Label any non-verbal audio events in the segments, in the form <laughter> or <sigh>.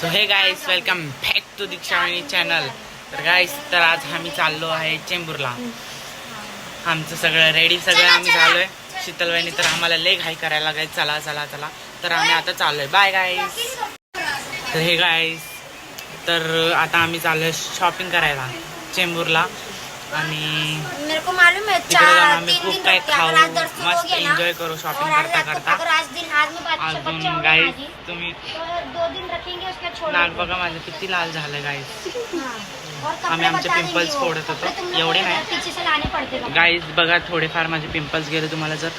So hey guys welcome back to Dikshavani channel तर guys तर आज आम्ही चाललो आहे चेंबूरला. आमचं सगळं रेडी सगळं आम्ही झालोय शीतलवाहिनी तर आम्हाला लय घाई करायला लागायचं चला चला चला. तर आम्ही आता चाललोय. बाय गाईस तर हे गाईस तर आता आम्ही चाललोय शॉपिंग करायला चेंबूरला. आणि मेरे को मालूम है चार आम्ही तीन खूप दिन काही रखते। खाऊ अगर आज दर्शन हो मस्त गया ना, एन्जॉय करू शॉपिंग करता करता अगर आज दिन आज में बच्चे बच्चे अजून गाईस तुम्ही तो दो दिन रखेंगे उसके बाद छोड़ नाक। बघा माझं किती लाल झालं गाईस हाँ। आम्ही आमचे वो। फोडत होतो. एवढे नाही. पीछे से लाने पड़ते कपड़े। गाईज बघा थोडेफार माझे पिंपल्स गेले तुम्हाला जर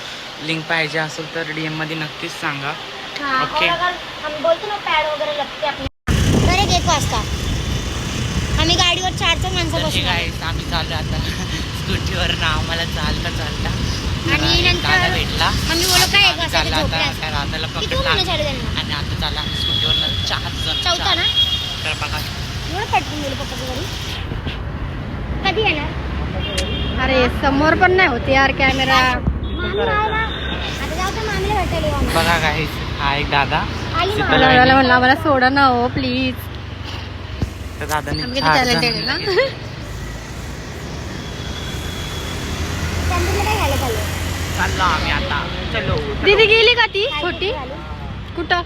लिंक पाहिजे असेल तर डीएममध्ये नक्कीच सांगा हाँ, ओके. और अगर हम बोलते ना पॅड वगैरे लगते आपले एक वाजता आम्ही गाडीवर चार चार माणसं गाईज आम्ही चाललो आता. स्कूटीवर ना आम्हाला चालता चालता. आणि तर नंतर भेटला. आम्ही बोललो काय एक आम्ही वाजता चाललो आता राधाला पकडला त्यांना आणि आता चालला आम्ही स्कूटीवर चार जण चौथा. ना? तर बघा. एवढं पटकन गेलो पप्पाच्या घरी? कधी येणार? अरे समोर पण नाही होते यार कॅमेरा. बघा गाईज हा एक दादा. मला सोडा ना हो प्लीज तर दादाने काय चाललं आम्ही आता. चलो दीदी गेली का ती काय छोटी? कुठं?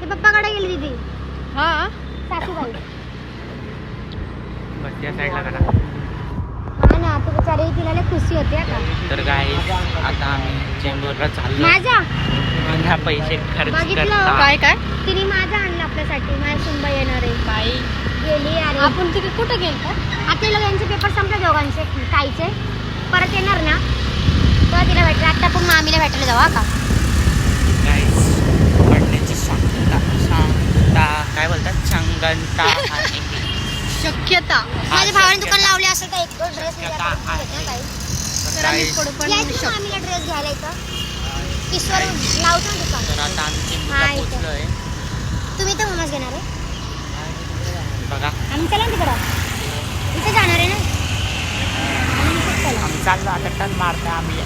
ते पप्पाकडे गेली दीदी. हा? सासूबाई. बस या साईडला करा. हा ना तू बिचारी तिला लय खुशी होती हा का तर गाईज आता आम्ही चेंबूरला चाललो. माझा माझा पैसे खर्च बघितलं? करता काय काय? तिने माझा आपल्यासाठी माझ्या सुनबाई येणार. आहे बाई. गेली अरे आपण तिथे कुठं गेलतो आता लोक यांचे पेपर संपले दोघांचे ताईचे. परत येणार ना? तेव्हा तिला भेटलं आता आपण मामीला भेटायला जाऊ हा का? पडण्याची शक्यता काय बोलतात? आहे. शक्यता. माझ्या भावाने दुकान लावले असेल तर एक दोन ड्रेस. तर तर आम्ही पडू पण मामीला ड्रेस घ्यायला इथं किशोर लावतो दुकान. तर आता हा, इथे. तुम्ही तर मम्माच घेणार आहे? बघा. आम्ही चला तिकडं. इथे जाणार आहे ना? आम्ही इथेच चला. आम्ही चाललो आता टन मारतो आम्ही.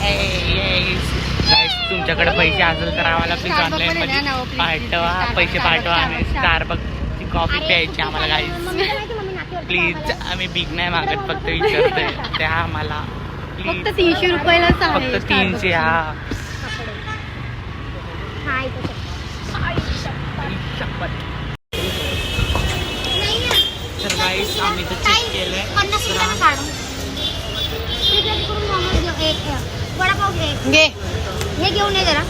गाईज तुमच्याकडे पैसे असेल तर आम्हाला प्लीज ऑनलाईन मध्ये. पाठवा. पैसे पाठवा आम्ही. स्टारबक्सची कॉफी प्यायची आम्हाला नाकीवरती प्लीज. आम्ही बिग नाही मागत फक्त विचारतोय. त्या आम्हाला. फक्त प्लीज तीनशे रुपयाला फक्त तीनशे हा. तर गाईस आम्ही तर ताई, चेक केलंय घे. हे घेऊन ये जरा.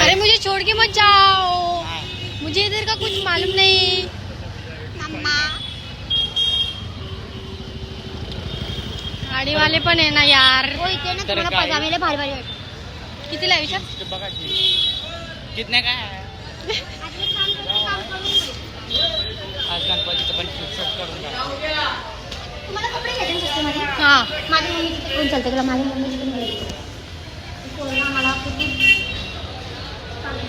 अरे मुझे छोड़ के मत जाओ. मुझे इधर का कुछ मालूम नहीं. मम्मा. गाडी वाले पण आहे ना यार. हो, तर काय? भारी भारी वाटतं. कितीला आहे विचार ते बघा की. कितने काय <laughs> आहे? आज मी काम करते, काम करून घे. आज गणपतीचं पण फिक्सच करून टाकू. तुम्हाला कपडे घ्यायचे ना स्वस्तामध्ये? हा. चालते तुला माझी मम्मी तिथे घ्यायची. कोरोना मला खूप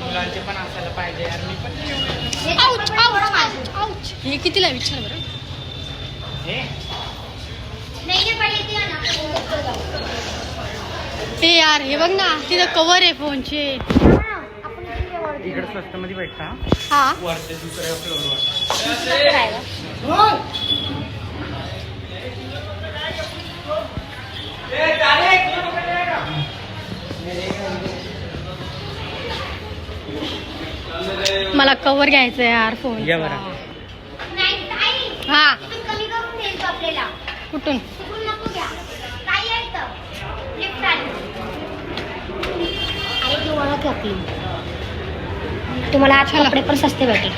मुलांचे पण असायला पाहिजे यार मी पण हे आउच. आउच हे कितीला विचार बरं. हे? नाही ना. हे यार हे बघ ना तिथं कवर आहे फोनचे. स्वस्त मध्ये भेटता. हा. वरते दुसऱ्या फ्लोअरवर इथे राहिलं. मला कवर घ्यायचं आहे यार फोन या बरं. हा कुठून तिकडून तुम्हाला आज चला. कपडे पण सस्ते भेटेल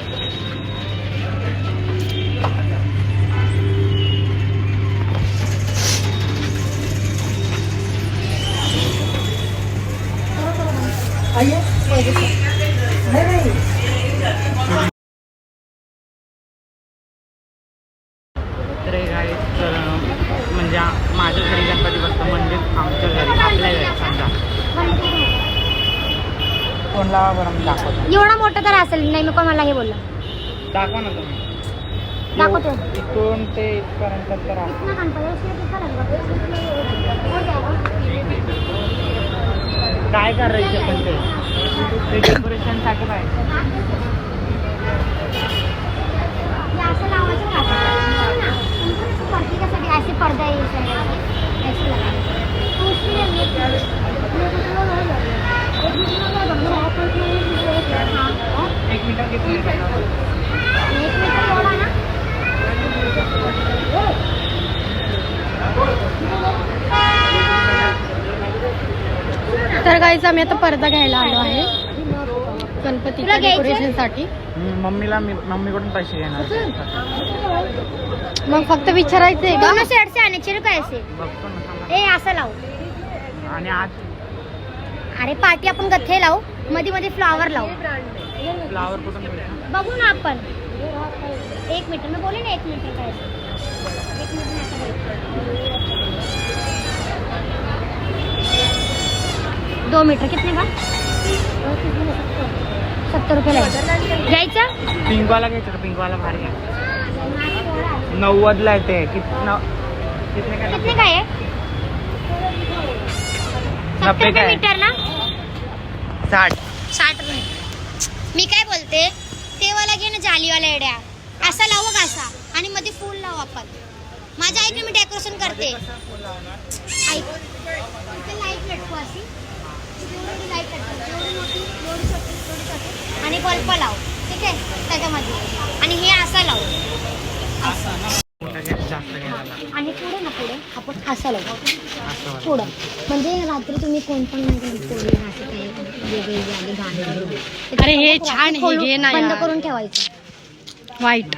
तर हे गाडी तर म्हणजे आ- माझ्या घरी गणपती बसतो म्हणजे आमच्या घरी आपल्या घरी समजा फोन लावा बरं मी दाखवतो एवढा मोठा तर असेल नाही नको मला हे बोलला दाखवा ना तुम्ही. दाखवतो. इकडून ते इथपर्यंत तर आहे. इतना गणपती काय करायचं पण ते? डेकोरेशनसाठी पाहिजे हे असे पडदा येईल. ऐसे. हाँ. एक मीटर किती तर गाईच आम्ही आता पडदा घ्यायला आलो आहे. गणपतीच्या तुला घ्यायचं? डेकोरेशनसाठी मम्मीला मी मम्मीकडून पैसे घेणार मग फक्त का? आने चाहिए कैसे बघतो ना थांबा. ए असं लावू. आणि आज अरे पाठी आपण गठ्ठे लावू. मध्ये मध्ये फ्लावर लावू. फ्लावर कुठून? बघू ना आपण. एक मीटर मी बोले ना एक मीटर काय? एक असं बोलायचं. दो मीटर कितने का? सत्तर रुपये घ्यायचं? पिंकवाला घ्यायचं का पिंकवाला भारी आहे. नव्वदला आहे ते किती नव कितने काय कितने काय आहे? सत्तर रुपये काय? मीटर ना? साठ. साठ रुपये. मी काय बोलते? ते वाला घे ना जालीवाला एड्या असा लावू का असा? आणि मध्ये फूल लावू आपण. माझ्या आईने मी डेकोरेशन करते. ऐक. इथे लाइट लटकू अशी. एवढी लाइट लटकू एवढी मोठी एवढी छोटी एवढी छोटी. आणि बल्ब लावू. ठीक आहे? त्याच्यामध्ये. आणि हे असं लावू. मोठं आणि पुढे ना पुढे आपण असं लावू. पुढं म्हणजे रात्री तुम्ही कोण पण नाही करू, पोळी असं काही वेगळी झाली गाणी अरे हे छान ना बंद यार. करून ठेवायचं वाईट.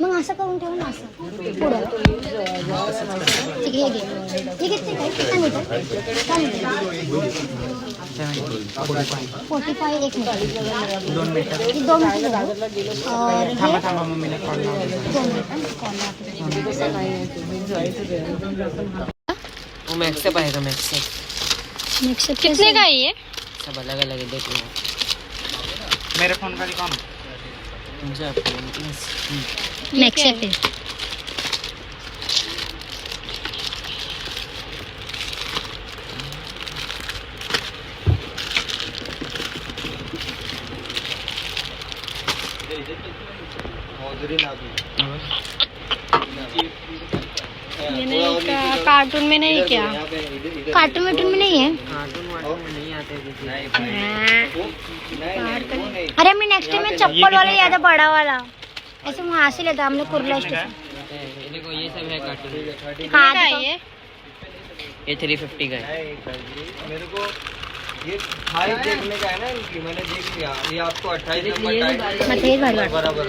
मग असं करून ठेवू ना असं पुढं ठीक आहे हे घे हे किती किती मीटर काय मीटर फोर्टी फाय एक मीटर दोन मीटर दोन मीटर और हे थांबा थांबा मम्मीला कॉल लावतो. दोन मीटर वो मैक्सेप आएगा मैक्सेप कितने का है ये सब अलग अलग है देख लो मेरे फ़ोन का दिखाओ ना. तुमसे फ़ोन प्लीज़ नेक्स्ट ये नहीं का कार्टून में नहीं क्या? कार्टून वाटून में नहीं है? कार्टून वार्टून में नहीं आते किसी अरे मैं नेक्स्ट टाइम में चप्पल वाला याद है बड़ा वाला। ऐसे वहाँ से लेता हमने कुर्ला स्टेशन। ये देखो ये सब है कार्टून हाँ है। ये? ये थ्री फिफ्टी का है। मेरे को ये हाइट देखने का है ना इनकी मैंने देख लिया। ये आपको अट्ठाईस नंबर ये टाइट. बराबर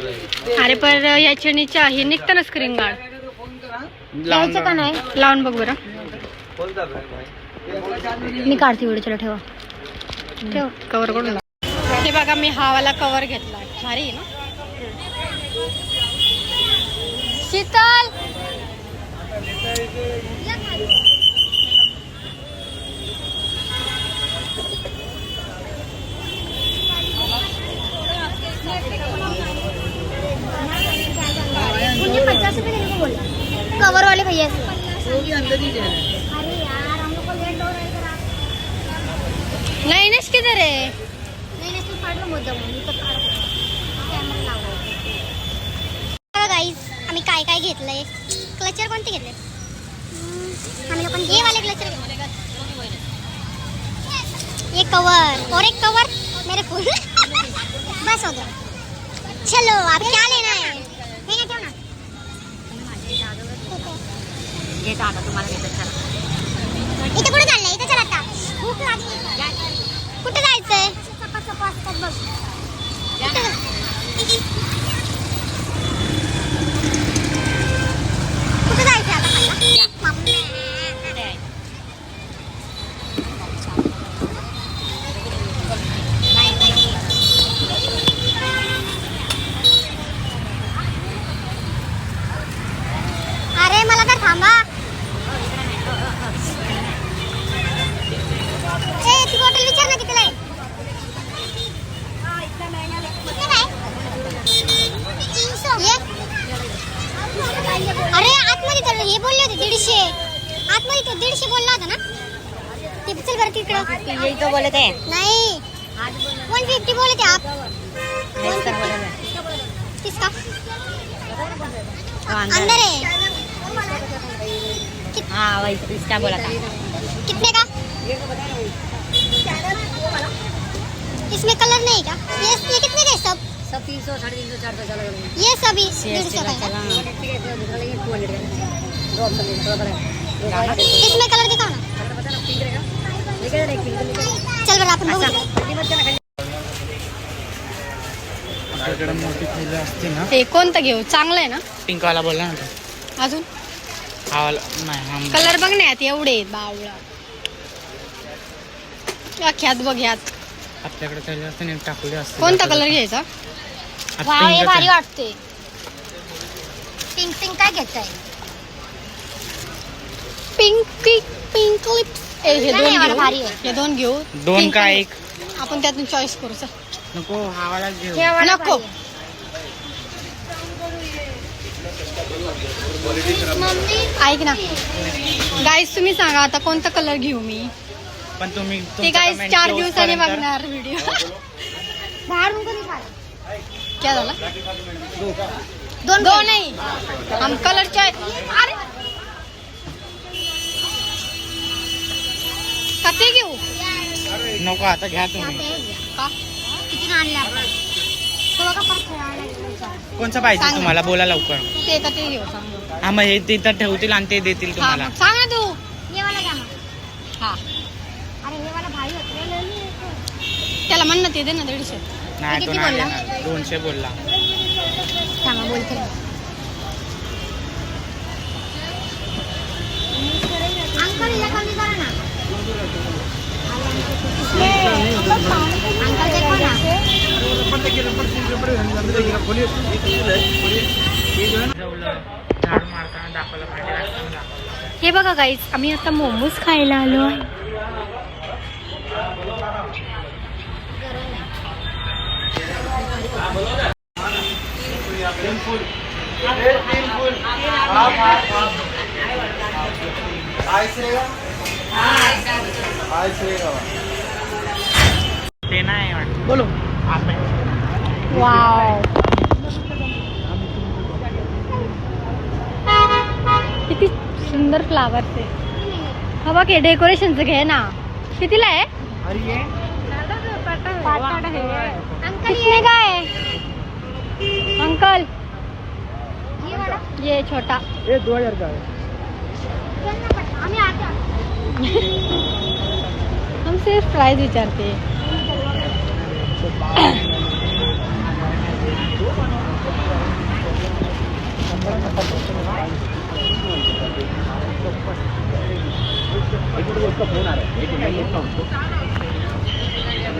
अरे पर याच्या नीचे हे निघतं ना स्क्रीन गार्ड द्यायचं का नाही? लावून बघ बरं. मी काढते व्हिडिओ चला ठेवा. ठेव. कवर करून ते बघा मी हावाला कवर घेतला. भारी ना? शीतल! पचास रुपये बोला? कवर वाले भैया से। अरे यार हम लोग को लेट हो रहा है नाही नेस किधर आहे नाही तू मी तर काढतो कॅमेरा लावला गाईज आम्ही काय काय घेतलंय क्लचर कोणते घेतले? आम्ही लोकांनी हे वाले क्लचर घेतले. ये कवर और एक कवर मेरे फूल बस हो गया। चलो अब क्या लेना है? हे घे ठेव ना इथे कुठे चाललंय? इथे चल आता. भूक लागली. कुठे जायचंय? चपा चपा असतात बघ. कुठे जायचंय आता? मम्मी. फिफ्टी यही तो बोले थे। नहीं। वन फिफ्टी बोले थे आप। किसका? अंदर है। हाँ। वही इसका बोला था। कितने का? इसमें कलर नहीं का ये ये कितने का सब? सब तीन सौ साढ़े तीन सौ चार सौ चलो ये सभी डेढ़ सौ का है। इसमें कलर दिखाओ ना। चल बरं आपण बघू आपल्याकडे मोठी फुलं असते ना हे कोणतं घेऊ चांगलं आहे ना? पिंकवाला बोलला ना अजून? हा वाला नाही हा कलर बघ ना यात एवढे आहेत बावळा. अख्यात बघ यात. आपल्याकडे त्याला असते ना टाकले असते कोणता कलर घ्यायचा? हे भारी. वाटते पिंक पिंक काय घेताय? पिंक पिंक पिंक लिप्स हे दोन घेऊ. हे दोन घेऊ. दोन का एक? आपण त्यातून चॉईस करू चल. नको हा वाला घेऊ. वाला नको. ऐक ना. गाईस तुम्ही सांगा आता कोणता कलर घेऊ मी? पण तुम्ही ते गाईस चार दिवसांनी बघणार व्हिडिओ बाहेर कधी खाला क्या झालं? दोन. दोन नाही. हम कलर चॉईस अरे कथे घेऊ? नको आता घ्या तुम्ही. किती आणले आपण तो. कोणचं पाहिजे सांग. तुम्हाला? बोला लवकर. ते कथे घेऊ सांग हा मग हे तिथं ठेवतील आणि ते देतील हा तुम्हाला. मग सांग ना तू. हे वाला घ्या मग. हा. अरे हे वाला भारी होतं रे, लय नाही. त्याला म्हण ना ते दे ना दीडशे. नाही तो किती नाही बोलला? देणार. दोनशे बोलला. थांबा बोलते. अंकल हिला कमी करा ना. हे बघा गाईज आम्ही आता मोमोज खायला आलो आहे. ते नाही वाटत बोलो. आपण वाव. किती सुंदर फ्लावर्स आहे हा बघ हे डेकोरेशनचं घे ना. कितीला आहे? अंकल कितने का है अंकल. ये छोटा. ये दो हजार का है. आम्ही आता <laughs> हम सिर्फ प्राइस विचारते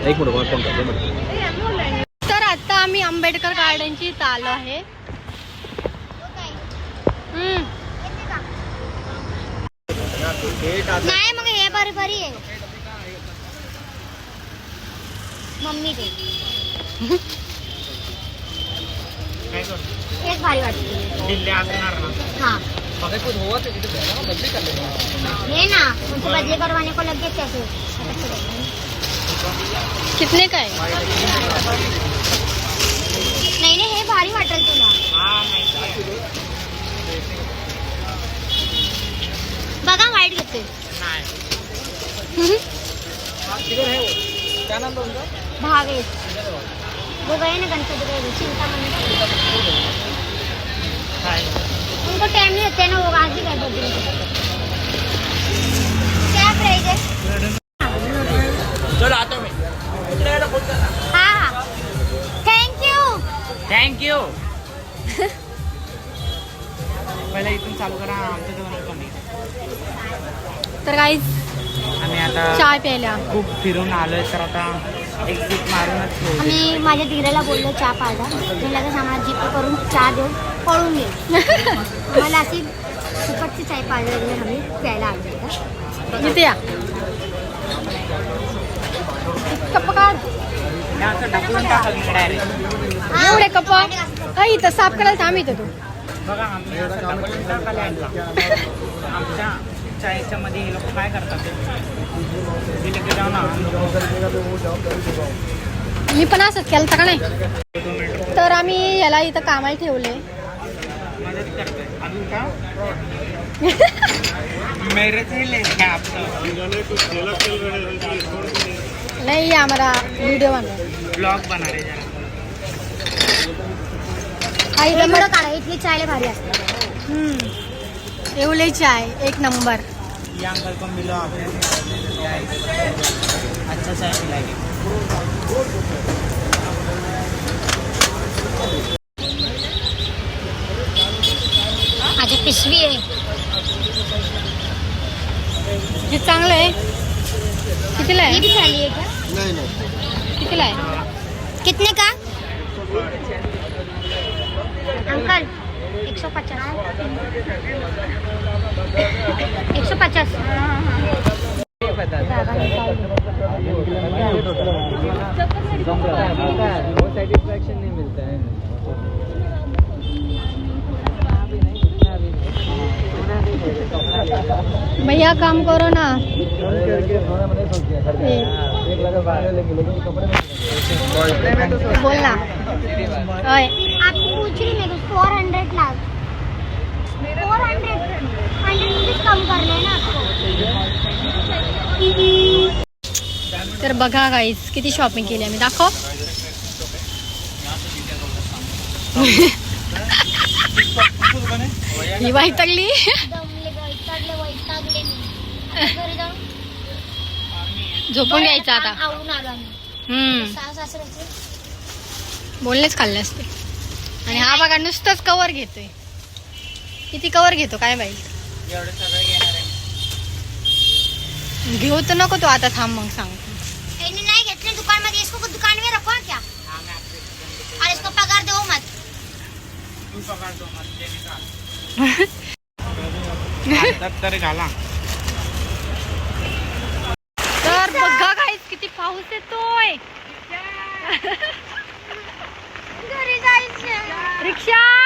एक मिनट फोन तर आता आम्ही आंबेडकर गार्डनची आलो आहे. नाही मग हे। बरी बरी आहे मम्मी ते <laughs> काय करतो तेच भारी वाटते दिल्ली असणार ना हाँ ये ना मुझे बदली करवाने को लग गए कैसे कितने का आहे नाही नाही हे भारी वाटेल तुला। नाही क्या नाम था उनका भावेश वो गए ना गणपति गए चिंता उनको टाइम नहीं देते ना वो आज ही गए बर्थडे क्या प्राइस है चलो आता हाँ हाँ थैंक यू थँक्यू पहिला इथून चालू करा आमच्या दोन तर काहीच आता चाय प्यायला खूप फिरून आलोय तर आता एक्झिट मारूनच ठेवू. आम्ही माझ्या धीराला बोललो चहा पाहिला मी लगेच आम्हाला जीपे करून चहा देऊन पळून गेलो <laughs> आम्हाला अशी फुकटची चाय पाहिजे आम्ही प्यायला आलो होतो. इथे या हे असं टाकून direct. एवढे कप अ, इथं साफ करायला थांब इथं तू बघा आम्ही असं टाकून टाकायला आणला. आमच्या चायच्या मध्ये हे लोक काय करतात? ते जाऊ ना मी पण असंच केलं होतं का नाही? तर आम्ही याला इथं कामाला ठेवले. <laughs> नाही आम्हाला व्हिडिओ बनव. ब्लॉग बना रहे जरा. आई थोडं काढा इथली चायला भारी असते. एवढे चाय एक नंबर. ये अंकल को मिलो आपने अच्छा चाय पिलाएँगे अच्छा पिशवी आहे. हे चांगलं आहे. कितीला ही आहे? भी थाली आहे क्या कितीला आहे? कितने का? अंकल सौ पचास एक सौ पचास। वो सेटिस्फेक्शन नहीं मिलता है भैया काम करो ना। करके थोड़ा मैंने सोच दिया घर ये। एक लगा बाहर लेंगे लेकिन कपड़े में बोल ना ओय आपको पूछ रही मैं four hundred lakh. Four hundred hundred rupees कम कर ना तर बघा गाईज किती शॉपिंग केली आम्ही. दाखव. ही वैतागली. झोपून घ्यायचं आता. हम्म. बोललेच खाल्ले असते. आणि हा बघा नुसतंच कवर घेतोय. किती कवर घेतो काय बाई एवढं सगळं घेणार आहे. घेऊ तर नको तू आता थांब मग सांग. इन्हें नहीं घेतले दुकान में इसको दुकान में रखो क्या हाँ मैं आपसे एकदम और इसको पगार दो मत. तू पकड़ दो मत देने का हातात तर घाला. तर बघा किती पाऊस येतोय. घरी जायचं. रिक्षा!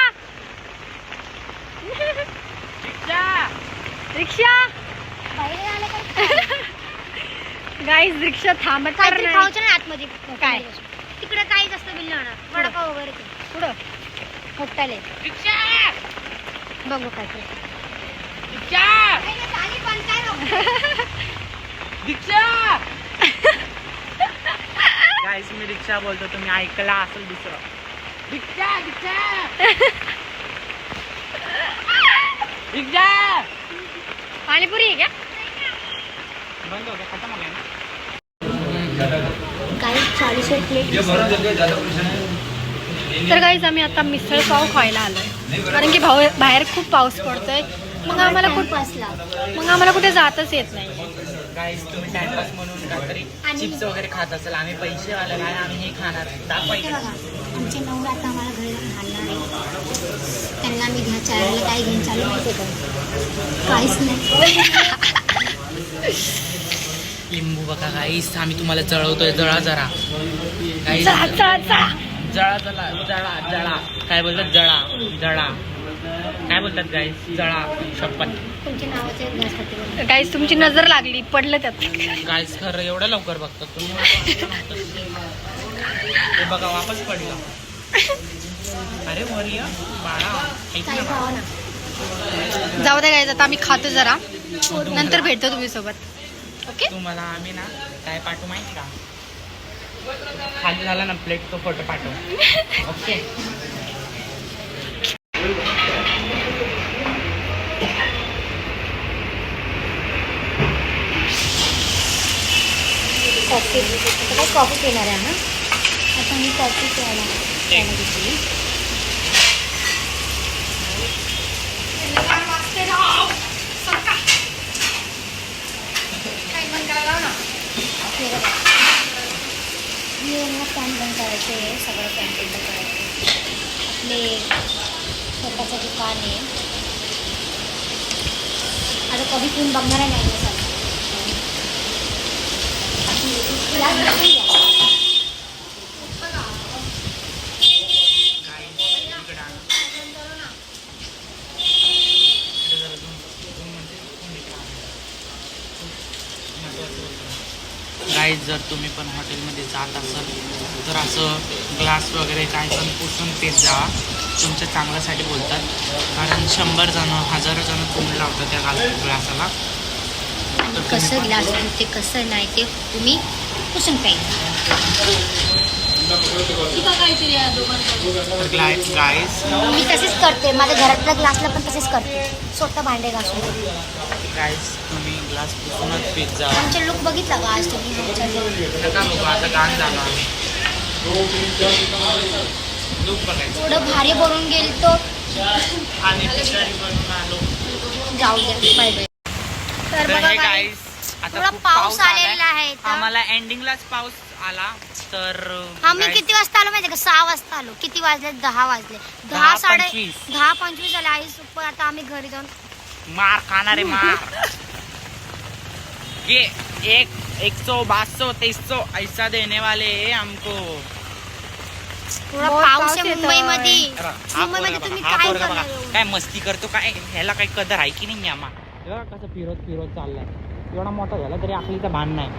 रिक्षा गाईस रिक्षा थांबत नाही. आतमध्ये. काय? तिकडे काही जास्त बिल नाही होणार वडापाव वगैरे ते. पुढं मोठाले बघू काय ते. गाईस <laughs> मी रिक्षा बोलतो तुम्ही ऐकला असेल दुसरं. रिक्षा रिक्षा रिक्षा <laughs> पाणीपुरी आहे का? तर गाईज आम्ही आता मिसळ पाव खायला आलोय. कारण की भाऊ बाहेर खूप पाऊस पडतोय. मग आम्हाला कुठं बसला मग आम्हाला कुठे जातच येत नाही. गाईस तुम्ही टाइमपास म्हणून काहीतरी आणि- चिप्स वगैरे खात असेल आम्ही पैसे वाले नाही आम्ही हे खाणार. दाखवायचं. आमचे नऊ आता आम्हाला घरी घालणार मी घ्या चारायला काय घेऊन चालू माहिती का काहीच नाही. लिंबू बघा गाईस आम्ही तुम्हाला जळवतोय जळा जरा. गाईस जा. जळा जळा जळा जळा. काय बोलतात? जळा जळा. काय बोलतात गाईस जळा शपथ. गाईज तुमची नजर लागली पडलं त्यात. गाईस खरं एवढं लवकर बघतात तुम्ही. <laughs> बघा वापस पडलं. अरे वरिया बाळा खावा ना जाऊ द्या आता आम्ही खातो जरा. नंतर भेटतो तुम्ही सोबत ओके तुम्हाला आम्ही ना काय पाठवू माहिती का? खाली झाला ना प्लेट तो फोटो पाठव. ओके कॉफी काय कॉफी पिणार आहे ना आता मी कॉफी प्यायला प्यायला घेतली हे बघा. हे यांना पॅन बंद करायचे आहे सगळं पॅन बंद करायचं आपले स्वतःचं दुकान आहे. आता कधी कोण बघणार नाही सर गाईज जर तुम्ही पण हॉटेलमध्ये जात असाल तर असं ग्लास वगैरे काय पण पुसून पेत जावा तुमच्या चांगल्यासाठी बोलतात. कारण शंभर जणं हजारो जणं तोंड लावतात त्या ग्लास ग्लासाला कसं ग्लास ते कसं नाही ते तुम्ही पुसून गाईज मी तसेच करते. माझ्या घरातल्या ग्लासला पण तसेच करते. स्वतः भांडे घासून. गाईज तुम्ही ग्लास पुसूनच पेत जा. आमचे लुक बघितला का आज तुम्ही आमच्या? नका बघू आता गाण झालं आम्ही. लूक बघायचं. एवढं भारी बनवून गेल तो आणि पिचकारी बनवून आलो. जाऊ द्या बाय बाय तर तर बघा हे guys, गाईज आता थोडा खूप पाऊस आलाय. आलेला आहे तर- आम्हाला एंडिंगलाच पाऊस आला. तर आम्ही guys, किती वाजता आलो माहिती का? सहा वाजता आलो. किती वाजले? दहा वाजले. दहा दहा साडे पंचवीस. दहा पंचवीस झाले. आई सुपर. आता आम्ही घरी जाऊन मार खाणारे मार. <laughs> ये एक एक सौ बात सौ तेईस सौ ऐसा देने वाले हैं हमको। थोडा बहुत पाऊस पाऊस आहे येतोय. मुंबईमध्ये. अरे, हा मुंबईमध्ये पोरगा तुम्ही बघा, हा काय पोरगा बघा. करणार काय मस्ती करतो काय? ह्याला काही कदर आहे की नाही आम्हा? बघा कसं फिरत फिरत चाललाय. एवढा मोठा झाला तरी आखलीचा भान नाही.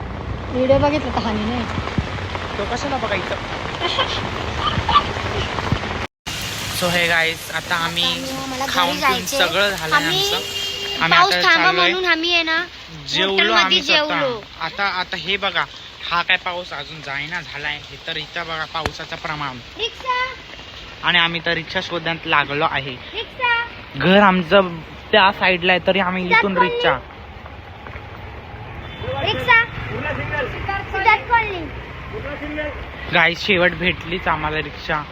व्हिडिओ बघितला तर हानी नाही. तो कशाला बघायचं सो हे गाईस आता आम्ही आम्हाला घरी खाऊन पिऊन जायचंय. सगळं झालं आम्ही आमचं. आम्ही पाऊस आता थांबा चाललोय. म्हणून आम्ही आहे ना जेवलो हॉटेलमध्ये आम्ही जेवलो. स्वतः. आता आता हे बघा हा काय पाऊस अजून जाईना झालाय. हे तर इथं बघा पावसाचं प्रमाण. रिक्षा. आणि आम्ही तर रिक्षा शोधण्यात लागलो आहे. रिक्षा. घर आमचं त्या साईडला आहे तरी आम्ही इथून रिक्षा. रिक्षा. सिद्धार्थ कॉलनी. गाई शेवट भेटलीच आम्हाला रिक्षा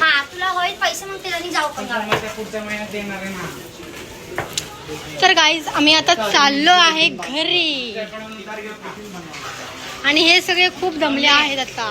हा तुला होईल पैसे मग त्याला जाऊ पण गावाला. पुढच्या महिन्यात येणार आहे ना तर गाईज आम्ही आता चाललो आहे घरी. आणि हे सगळे खूप दमले आहेत आता.